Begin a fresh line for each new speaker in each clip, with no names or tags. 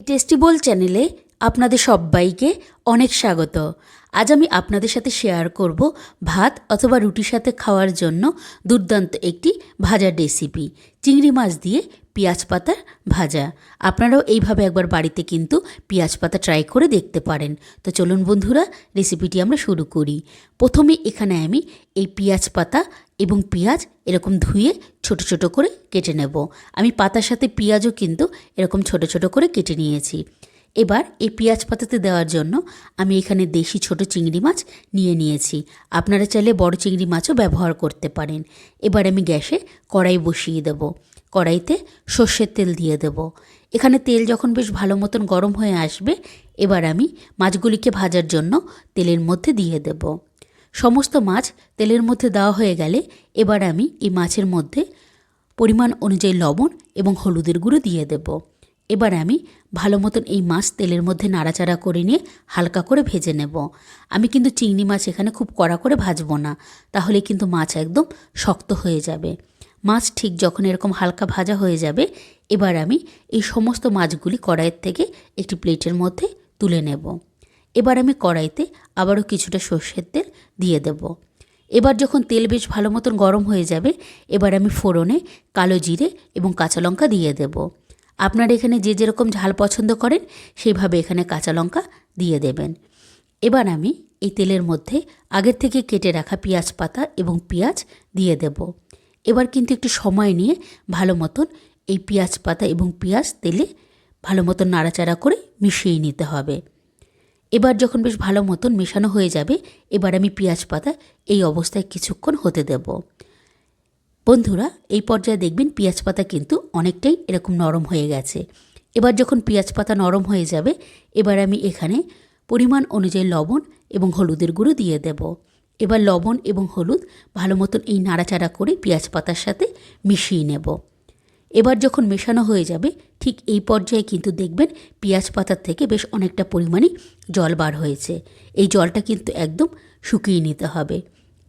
টেস্টিবল চ্যানেলে আপনাদের সবাইকে অনেক স্বাগত। আজ আমি আপনাদের সাথে শেয়ার করব ভাত অথবা রুটির সাথে খাওয়ার জন্য দুর্দান্ত একটি ভাজার রেসিপি চিংড়ি মাছ দিয়ে পেঁয়াজ পাতার ভাজা। আপনারাও এইভাবে একবার বাড়িতে কিন্তু পেঁয়াজ পাতা ট্রাই করে দেখতে পারেন। তো চলুন বন্ধুরা রেসিপিটি আমরা শুরু করি। প্রথমে এখানে আমি এই পেঁয়াজ পাতা এবং পেঁয়াজ এরকম ধুয়ে ছোট ছোট করে কেটে নেব। আমি পাতার সাথে পেঁয়াজও কিন্তু এরকম ছোট ছোট করে কেটে নিয়েছি। এবার এই পেঁয়াজ পাতাতে দেওয়ার জন্য আমি এখানে দেশি ছোট চিংড়ি মাছ নিয়ে নিয়েছি। আপনারা চাইলে বড় চিংড়ি মাছও ব্যবহার করতে পারেন। এবার আমি গ্যাসে কড়াই বসিয়ে দেব। কড়াইতে সর্ষের তেল দিয়ে দেব। এখানে তেল যখন বেশ ভালো মতন গরম হয়ে আসবে, এবার আমি মাছগুলিকে ভাজার জন্য তেলের মধ্যে দিয়ে দেব। সমস্ত মাছ তেলের মধ্যে দেওয়া হয়ে গেলে এবার আমি এই মাছের মধ্যে পরিমাণ অনুযায়ী লবণ এবং হলুদের গুঁড়ো দিয়ে দেব। এবার আমি ভালো মতন এই মাছ তেলের মধ্যে নাড়াচাড়া করে নিয়ে হালকা করে ভেজে নেব। আমি কিন্তু চিংড়ি মাছ এখানে খুব কড়া করে ভাজবো না, তাহলে কিন্তু মাছ একদম শক্ত হয়ে যাবে। মাছ ঠিক যখন এরকম হালকা ভাজা হয়ে যাবে, এবার আমি এই সমস্ত মাছগুলি কড়াইয়ের থেকে একটি প্লেটের মধ্যে তুলে নেব। এবার আমি কড়াইতে আবারও কিছুটা সর্ষের তেল দিয়ে দেব। এবার যখন তেল বেশ ভালো মতন গরম হয়ে যাবে, এবার আমি ফোড়নে কালো জিরে এবং কাঁচা লঙ্কা দিয়ে দেব। আপনারা এখানে যে যেরকম ঝাল পছন্দ করেন, সেইভাবে এখানে কাঁচা লঙ্কা দিয়ে দেবেন। এবার আমি এই তেলের মধ্যে আগের থেকে কেটে রাখা পেঁয়াজ পাতা এবং পেঁয়াজ দিয়ে দেব। এবার কিন্তু একটু সময় নিয়ে ভালো মতন এই পেঁয়াজ পাতা এবং পেঁয়াজ তেলে ভালো মতন নাড়াচাড়া করে মিশিয়ে নিতে হবে। এবার যখন বেশ ভালো মতন মেশানো হয়ে যাবে, এবার আমি পেঁয়াজ পাতা এই অবস্থায় কিছুক্ষণ হতে দেব। বন্ধুরা, এই পর্যায়ে দেখবেন পেঁয়াজ পাতা কিন্তু অনেকটাই এরকম নরম হয়ে গেছে। এবার যখন পেঁয়াজ পাতা নরম হয়ে যাবে, এবার আমি এখানে পরিমাণ অনুযায়ী লবণ এবং হলুদের গুঁড়ো দিয়ে দেব। এবার লবণ এবং হলুদ ভালো মতন এই নাড়াচাড়া করে পেঁয়াজ পাতার সাথে মিশিয়ে নেব। এবার যখন মেশানো হয়ে যাবে, ঠিক এই পর্যায়ে কিন্তু দেখবেন পেঁয়াজ পাতার থেকে বেশ অনেকটা পরিমাণে জল বার হয়েছে। এই জলটা কিন্তু একদম শুকিয়ে নিতে হবে।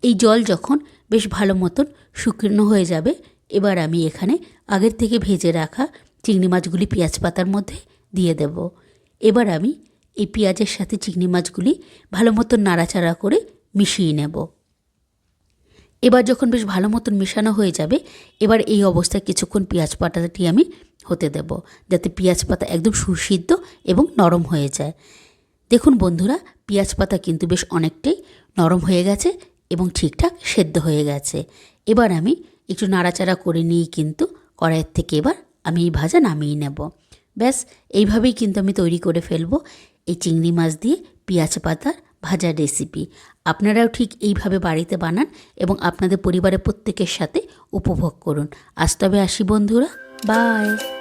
এই জল যখন বেশ ভালো মতন শুকনো হয়ে যাবে, এবার আমি এখানে আগের থেকে ভেজে রাখা চিংড়ি মাছগুলি পেঁয়াজ পাতার মধ্যে দিয়ে দেব। এবার আমি এই পেঁয়াজের সাথে চিংড়ি মাছগুলি ভালো মতন নাড়াচাড়া করে মিশিয়ে নেব। এবার যখন বেশ ভালো মতন মেশানো হয়ে যাবে, এবার এই অবস্থায় কিছুক্ষণ পেঁয়াজ পাতাটি আমি হতে দেব, যাতে পেঁয়াজ পাতা একদম সুসিদ্ধ এবং নরম হয়ে যায়। দেখুন বন্ধুরা, পেঁয়াজ পাতা কিন্তু বেশ অনেকটাই নরম হয়ে গেছে এবং ঠিকঠাক সেদ্ধ হয়ে গেছে। এবার আমি একটু নাড়াচাড়া করে নিয়েই কিন্তু কড়াইয়ের থেকে এবার আমি এই ভাজা নামিয়ে নেব। ব্যাস, এইভাবেই কিন্তু আমি তৈরি করে ফেলব এই চিংড়ি মাছ দিয়ে পেঁয়াজ পাতার ভাজার রেসিপি আপনারাও ঠিক এইভাবে বাড়িতে বানান এবং আপনাদের পরিবারের প্রত্যেকের সাথে উপভোগ করুন। আজ তবে আসি বন্ধুরা বাই